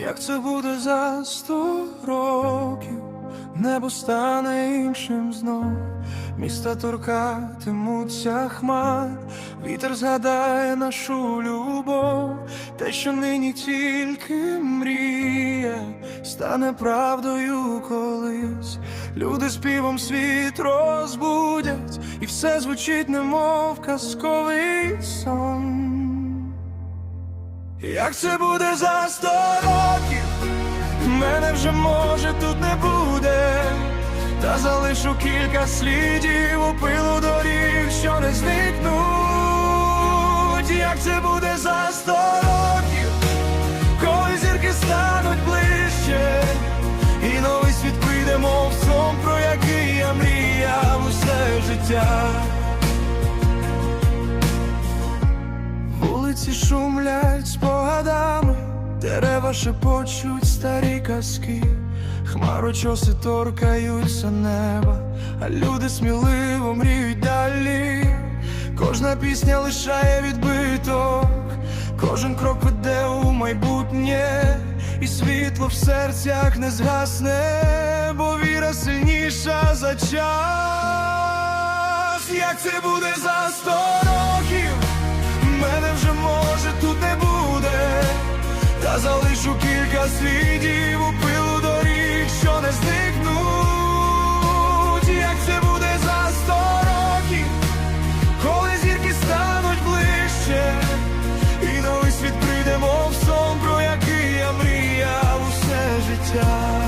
як це буде за сто років, небо стане іншим знов, міста торкатимуться хмар, вітер згадає нашу любов, те, що нині тільки мріє, стане правдою колись. Люди співом світ розбудять, і все звучить, немов казковий сон. Як це буде за сто років? Мене вже може тут не буде, та залишу кілька слідів у пилу доріг, що не зникнуть. Як це буде за сто років, коли зірки стануть ближче, і новий світ прийде, мов сон, про який я мріяв усе життя. Вулиці шумлять спогадами, дерева шепочуть старі казки, хмарочоси торкаються неба, а люди сміливо мріють далі. Кожна пісня лишає відбиток, кожен крок веде у майбутнє, і світло в серцях не згасне, бо віра сильніша за час. Як це буде за сто кілька слідів у пилу доріг, що не зникнуть. Як це буде за сто років, коли зірки стануть ближче, і новий світ прийде, мов сон, про який я мріяв усе життя.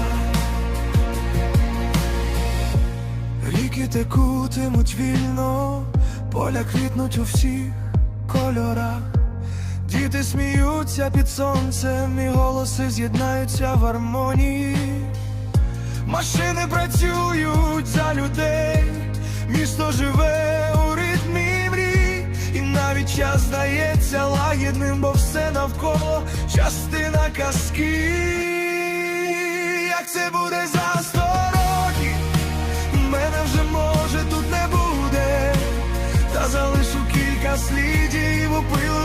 Ріки текутимуть вільно, поля квітнуть у всіх кольорах. Діти сміються під сонцем, і голоси з'єднаються в гармонії. Машини працюють за людей, місто живе у ритмі мрій, і навіть час здається лагідним, бо все навколо частина казки. Як це буде за сто років? Мене вже може тут не буде, та залишу кілька слідів у пилу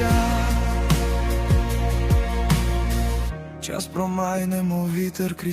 життя. Час промайнемо вітер крізь